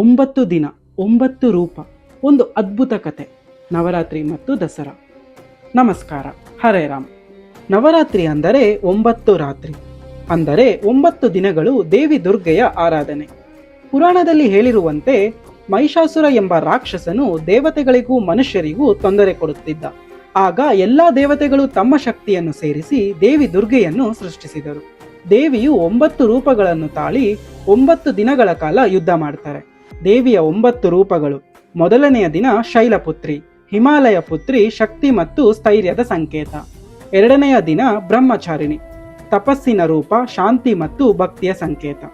ಒಂಬತ್ತು ದಿನ, ಒಂಬತ್ತು ರೂಪ, ಒಂದು ಅದ್ಭುತ ಕತೆ. ನವರಾತ್ರಿ ಮತ್ತು ದಸರಾ. ನಮಸ್ಕಾರ, ಹರೇ ರಾಮ್. ನವರಾತ್ರಿ ಅಂದರೆ ಒಂಬತ್ತು ರಾತ್ರಿ. ಅಂದರೆ ಒಂಬತ್ತು ದಿನಗಳು ದೇವಿ ದುರ್ಗೆಯ ಆರಾಧನೆ. ಪುರಾಣದಲ್ಲಿ ಹೇಳಿರುವಂತೆ ಮಹಿಷಾಸುರ ಎಂಬ ರಾಕ್ಷಸನು ದೇವತೆಗಳಿಗೂ ಮನುಷ್ಯರಿಗೂ ತೊಂದರೆ ಕೊಡುತ್ತಿದ್ದ. ಆಗ ಎಲ್ಲ ದೇವತೆಗಳು ತಮ್ಮ ಶಕ್ತಿಯನ್ನು ಸೇರಿಸಿ ದೇವಿ ದುರ್ಗೆಯನ್ನು ಸೃಷ್ಟಿಸಿದರು. ದೇವಿಯು ಒಂಬತ್ತು ರೂಪಗಳನ್ನು ತಾಳಿ ಒಂಬತ್ತು ದಿನಗಳ ಕಾಲ ಯುದ್ಧ ಮಾಡ್ತಾರೆ. ದೇವಿಯ ಒಂಬತ್ತು ರೂಪಗಳು. ಮೊದಲನೆಯ ದಿನ ಶೈಲಪುತ್ರಿ, ಹಿಮಾಲಯ ಪುತ್ರಿ ಶಕ್ತಿ ಮತ್ತು ಸ್ಥೈರ್ಯದ ಸಂಕೇತ. ಎರಡನೆಯ ದಿನ ಬ್ರಹ್ಮಚಾರಿಣಿ, ತಪಸ್ಸಿನ ರೂಪ ಶಾಂತಿ ಮತ್ತು ಭಕ್ತಿಯ ಸಂಕೇತ.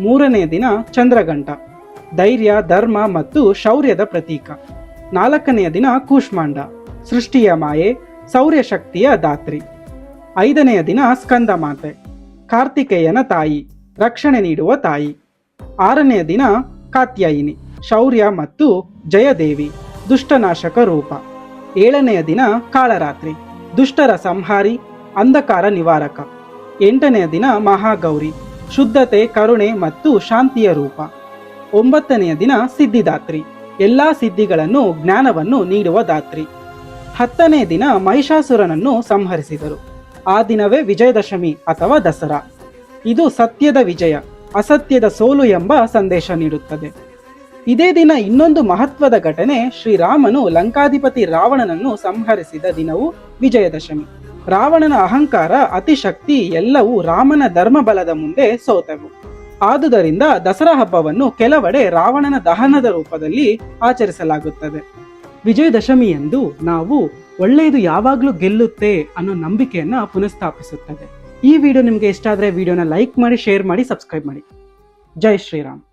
ಮೂರನೆಯ ದಿನ ಚಂದ್ರಗಂಟ ಧೈರ್ಯ, ಧರ್ಮ ಮತ್ತು ಶೌರ್ಯದ ಪ್ರತೀಕ. ನಾಲ್ಕನೆಯ ದಿನ ಕೂಷ್ಮಾಂಡ, ಸೃಷ್ಟಿಯ ಮಾಯೆ, ಸೌರ್ಯಶಕ್ತಿಯ ದಾತ್ರಿ ಐದನೆಯ ದಿನ ಸ್ಕಂದ ಮಾತೆ, ಕಾರ್ತಿಕೇಯನ ತಾಯಿ, ರಕ್ಷಣೆ ನೀಡುವ ತಾಯಿ. ಆರನೆಯ ದಿನ ಕಾತ್ಯಾಯಿನಿ, ಶೌರ್ಯ ಮತ್ತು ಜಯದೇವಿ ದುಷ್ಟನಾಶಕ ರೂಪ ಏಳನೆಯ ದಿನ ಕಾಳರಾತ್ರಿ, ದುಷ್ಟರ ಸಂಹಾರಿ, ಅಂಧಕಾರ ನಿವಾರಕ. ಎಂಟನೆಯ ದಿನ ಮಹಾಗೌರಿ, ಶುದ್ಧತೆ, ಕರುಣೆ ಮತ್ತು ಶಾಂತಿಯ ರೂಪ. ಒಂಬತ್ತನೆಯ ದಿನ ಸಿದ್ಧಿದಾತ್ರಿ, ಎಲ್ಲಾ ಸಿದ್ಧಿಗಳನ್ನು, ಜ್ಞಾನವನ್ನು ನೀಡುವ ದಾತ್ರಿ. ಹತ್ತನೇ ದಿನ ಮಹಿಷಾಸುರನನ್ನು ಸಂಹರಿಸಿದರು. ಆ ದಿನವೇ ವಿಜಯದಶಮಿ ಅಥವಾ ದಸರಾ. ಇದು ಸತ್ಯದ ವಿಜಯ. ಅಸತ್ಯದ ಸೋಲು ಎಂಬ ಸಂದೇಶ ನೀಡುತ್ತದೆ. ಇದೇ ದಿನ ಇನ್ನೊಂದು ಮಹತ್ವದ ಘಟನೆ ಶ್ರೀರಾಮನು ಲಂಕಾಧಿಪತಿ ರಾವಣನನ್ನು ಸಂಹರಿಸಿದ ದಿನವು ವಿಜಯದಶಮಿ. ರಾವಣನ ಅಹಂಕಾರ, ಅತಿಶಕ್ತಿ ಎಲ್ಲವೂ ರಾಮನ ಧರ್ಮಬಲದ ಮುಂದೆ ಸೋತವು. ಆದುದರಿಂದ ದಸರಾ ಹಬ್ಬವನ್ನು ಕೆಲವೆಡೆ ರಾವಣನ ದಹನದ ರೂಪದಲ್ಲಿ ಆಚರಿಸಲಾಗುತ್ತದೆ. ವಿಜಯದಶಮಿ ಎಂದು ನಾವು ಒಳ್ಳೆಯದು ಯಾವಾಗಲೂ ಗೆಲ್ಲುತ್ತೆ ಅನ್ನೋ ನಂಬಿಕೆಯನ್ನು ಪುನಃಸ್ಥಾಪಿಸುತ್ತದೆ. ಈ ವಿಡಿಯೋ ನಿಮಗೆ ಇಷ್ಟ ಆದರೆ ವಿಡಿಯೋನ ಲೈಕ್ ಮಾಡಿ ಶೇರ್ ಮಾಡಿ ಸಬ್ಸ್ಕ್ರೈಬ್ ಮಾಡಿ. ಜೈ ಶ್ರೀರಾಮ್.